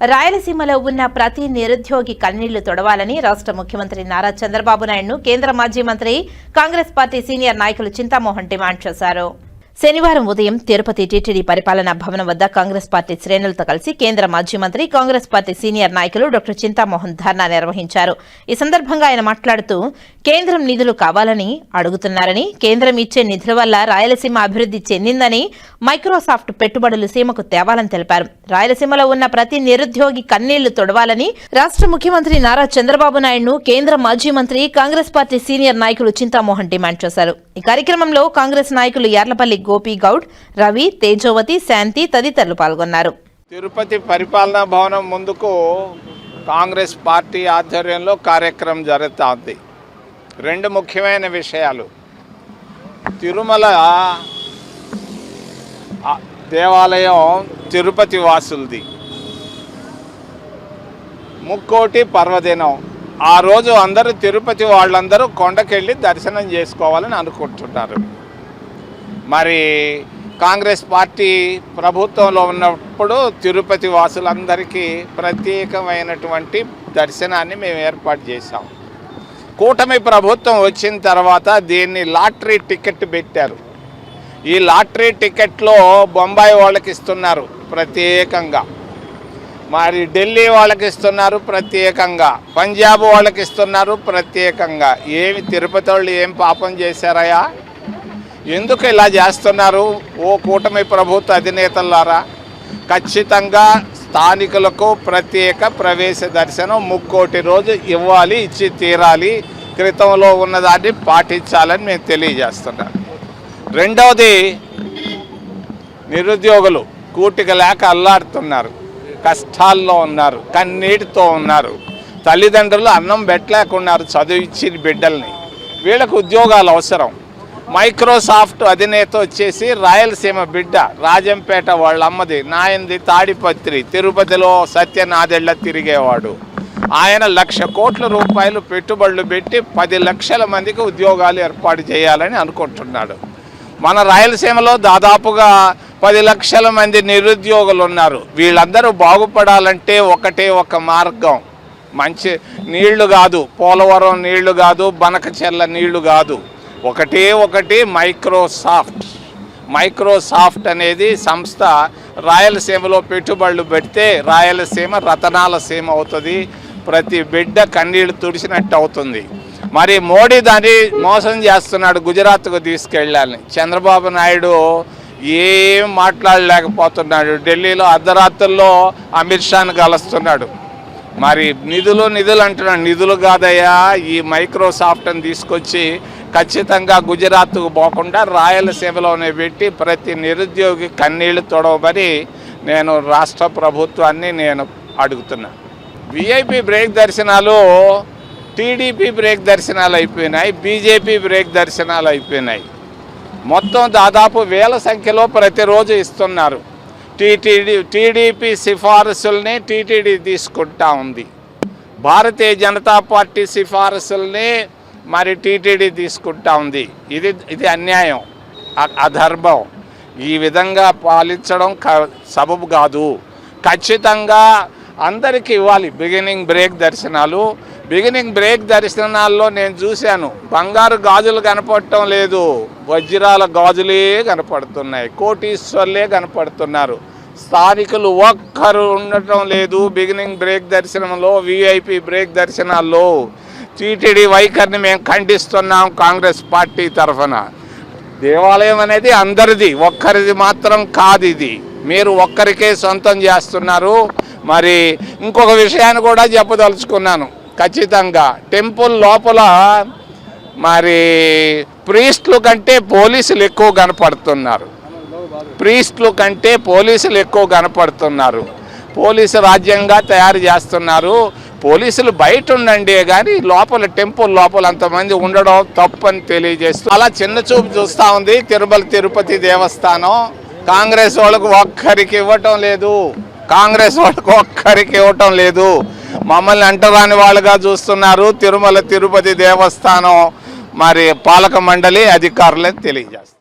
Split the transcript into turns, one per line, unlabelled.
రాయలసీమలో ఉన్న ప్రతి నిరుద్యోగి కన్నీళ్ళు తొడవాలని రాష్ట్ర ముఖ్యమంత్రి నారా చంద్రబాబు నాయుడును కేంద్ర మాజీ మంత్రి కాంగ్రెస్ పార్టీ సీనియర్ నాయకులు చింతామోహన్ డిమాండ్ చేశారు. శనివారం ఉదయం తిరుపతి టీటీడీ పరిపాలనా భవనం వద్ద కాంగ్రెస్ పార్టీ శ్రేణులతో కలిసి కేంద్ర మాజీ మంత్రి కాంగ్రెస్ పార్టీ సీనియర్ నాయకులు డాక్టర్ చింతామోహన్ ధర్నా నిర్వహించారు. ఈ సందర్భంగా ఆయన మాట్లాడుతూ కేంద్రం నిధులు కావాలని అడుగుతున్నారని కేంద్రం ఇచ్చే నిధుల వల్ల రాయలసీమ అభివృద్ధి చెందిందని మైక్రోసాఫ్ట్ పెట్టుబడులు సీమకు తేవాలని తెలిపారు. రాయలసీమలో ఉన్న ప్రతి నిరుద్యోగి కన్నీళ్ళు తొడవాలని రాష్ట్ర ముఖ్యమంత్రి నారా చంద్రబాబు నాయుడును కేంద్ర మాజీ మంత్రి కాంగ్రెస్ పార్టీ సీనియర్ నాయకులు చింతామోహన్ డిమాండ్ చేశారు. ఈ కార్యక్రమంలో కాంగ్రెస్ నాయకులు యార్లపల్లి గోపి గౌడ్ రవి తేజోవతి శాంతి తదితరులు పాల్గొన్నారు.
తిరుపతి పరిపాలనా భవనం ముందుకు కాంగ్రెస్ పార్టీ ఆధ్వర్యంలో కార్యక్రమం జరుగుతుంది. రెండు ముఖ్యమైన విషయాలు. తిరుమల దేవాలయం తిరుపతి వాసులది. ముక్కోటి పర్వదినం. ఆ రోజు అందరూ తిరుపతి వాళ్ళందరూ కొండకెళ్ళి దర్శనం చేసుకోవాలని అనుకుంటున్నారు. మరి కాంగ్రెస్ పార్టీ ప్రభుత్వంలో ఉన్నప్పుడు తిరుపతి వాసులందరికీ ప్రత్యేకమైనటువంటి దర్శనాన్ని మేము ఏర్పాటు చేశాం. కూటమి ప్రభుత్వం వచ్చిన తర్వాత దీన్ని లాటరీ టికెట్ పెట్టారు. ఈ లాటరీ టికెట్లో బొంబాయి వాళ్ళకి ఇస్తున్నారు ప్రత్యేకంగా. మరి ఢిల్లీ వాళ్ళకి ఇస్తున్నారు ప్రత్యేకంగా. పంజాబ్ వాళ్ళకి ఇస్తున్నారు ప్రత్యేకంగా. ఏమి తిరుపతి వాళ్ళు ఏం పాపం చేశారయా ఎందుకు ఇలా చేస్తున్నారు? ఓ కూటమి ప్రభుత్వ అధినేతలారా ఖచ్చితంగా స్థానికులకు ప్రత్యేక ప్రవేశ దర్శనం ముక్కోటి రోజు ఇవ్వాలి ఇచ్చి తీరాలి క్రితంలో ఉన్నదాన్ని పాటించాలని మేము తెలియజేస్తున్నాం. రెండవది నిరుద్యోగులు కూటిక లేక అల్లాడుతున్నారు కష్టాల్లో ఉన్నారు కన్నీటితో ఉన్నారు తల్లిదండ్రులు అన్నం పెట్టలేకున్నారు చదివిచ్చిన బిడ్డల్ని. వీళ్ళకు ఉద్యోగాలు అవసరం. మైక్రోసాఫ్ట్ అధినేత వచ్చేసి రాయలసీమ బిడ్డ రాజంపేట వాళ్ళ అమ్మది నాయంది తాడిపత్రి తిరుపతిలో సత్యనాథెళ్ళ తిరిగేవాడు. ఆయన లక్ష కోట్ల రూపాయలు పెట్టుబడులు పెట్టి పది లక్షల మందికి ఉద్యోగాలు ఏర్పాటు చేయాలని అనుకుంటున్నాడు. మన రాయలసీమలో దాదాపుగా పది లక్షల మంది నిరుద్యోగులు ఉన్నారు. వీళ్ళందరూ బాగుపడాలంటే ఒకటే ఒక మార్గం. మంచి నీళ్ళు కాదు పోలవరం నీళ్ళు కాదు బనకచెర్ల నీళ్ళు కాదు. ఒకటే ఒకటి మైక్రోసాఫ్ట్. మైక్రోసాఫ్ట్ అనేది సంస్థ రాయలసీమలో పెట్టుబడులు పెడితే రాయలసీమ రతనాల సీమ అవుతుంది. ప్రతి బిడ్డ కన్నీళ్ళు తుడిచినట్టు అవుతుంది. మరి మోడీ దాన్ని మోసం చేస్తున్నాడు గుజరాత్కు తీసుకెళ్ళాలని. చంద్రబాబు నాయుడు ఏం మాట్లాడలేకపోతున్నాడు. ఢిల్లీలో అర్ధరాత్రుల్లో అమిత్ షాను కలుస్తున్నాడు. మరి నిధులు నిధులు అంటున్నాడు. నిధులు కాదయ్యా ఈ మైక్రోసాఫ్ట్ని తీసుకొచ్చి ఖచ్చితంగా గుజరాత్కు పోకుండా రాయలసీమలోనే పెట్టి ప్రతి నిరుద్యోగి కన్నీళ్ళు తొడవమని నేను రాష్ట్ర ప్రభుత్వాన్ని నేను అడుగుతున్నా. విఐపి బ్రేక్ దర్శనాలు టీడీపీ బ్రేక్ దర్శనాలు అయిపోయినాయి బీజేపీ బ్రేక్ దర్శనాలు అయిపోయినాయి. మొత్తం దాదాపు వేల సంఖ్యలో ప్రతిరోజు ఇస్తున్నారు. టీటీడీ టీడీపీ సిఫారసుల్ని టీటీడీ తీసుకుంటా ఉంది. భారతీయ జనతా పార్టీ సిఫారసుల్ని మరి టీటీడీ తీసుకుంటా ఉంది. ఇది ఇది అన్యాయం. అ- అధర్మం. ఈ విధంగా పాలించడం క- సబబు కాదు. ఖచ్చితంగా అందరికీ ఇవ్వాలి. బిగినింగ్ బ్రేక్ దర్శనాలు. బిగినింగ్ బ్రేక్ దర్శనాల్లో నేను చూశాను. బంగారు గాజులు కనపడటం లేదు. వజ్రాల గాజులే కనపడుతున్నాయి. కోటీశ్వర్లే కనపడుతున్నారు. స్థానికులు ఒక్కరు ఉండటం లేదు బిగినింగ్ బ్రేక్ దర్శనంలో విఐపి బ్రేక్ దర్శనాల్లో. టీటీడీ వైఖరిని మేము ఖండిస్తున్నాం కాంగ్రెస్ పార్టీ తరఫున. దేవాలయం అనేది అందరిది ఒక్కరిది మాత్రం కాదు ఇది. మీరు ఒక్కరికే సొంతం చేస్తున్నారు. మరి ఇంకొక విషయాన్ని కూడా చెప్పదలుచుకున్నాను. ఖచ్చితంగా టెంపుల్ లోపల మరి ప్రీస్టులు కంటే పోలీసులు ఎక్కువ కనపడుతున్నారు. ప్రీస్టులు కంటే పోలీసులు ఎక్కువ కనపడుతున్నారు. పోలీసు రాజ్యంగా తయారు చేస్తున్నారు. పోలీసులు బయట ఉండండి కానీ లోపల టెంపుల్ లోపల అంతమంది ఉండడం తప్పని తెలియజేస్తూ అలా చిన్న చూపు చూస్తూ ఉంది. తిరుమల తిరుపతి దేవస్థానం. కాంగ్రెస్ వాళ్ళకు ఒక్కరికి ఇవ్వటం లేదు. కాంగ్రెస్ వాళ్ళకు ఒక్కరికి ఇవ్వటం లేదు. మమ్మల్ని అంటరాని వాళ్ళుగా చూస్తున్నారు. తిరుమల తిరుపతి దేవస్థానం. మరి పాలక మండలి అధికారులే తెలియజేస్తారు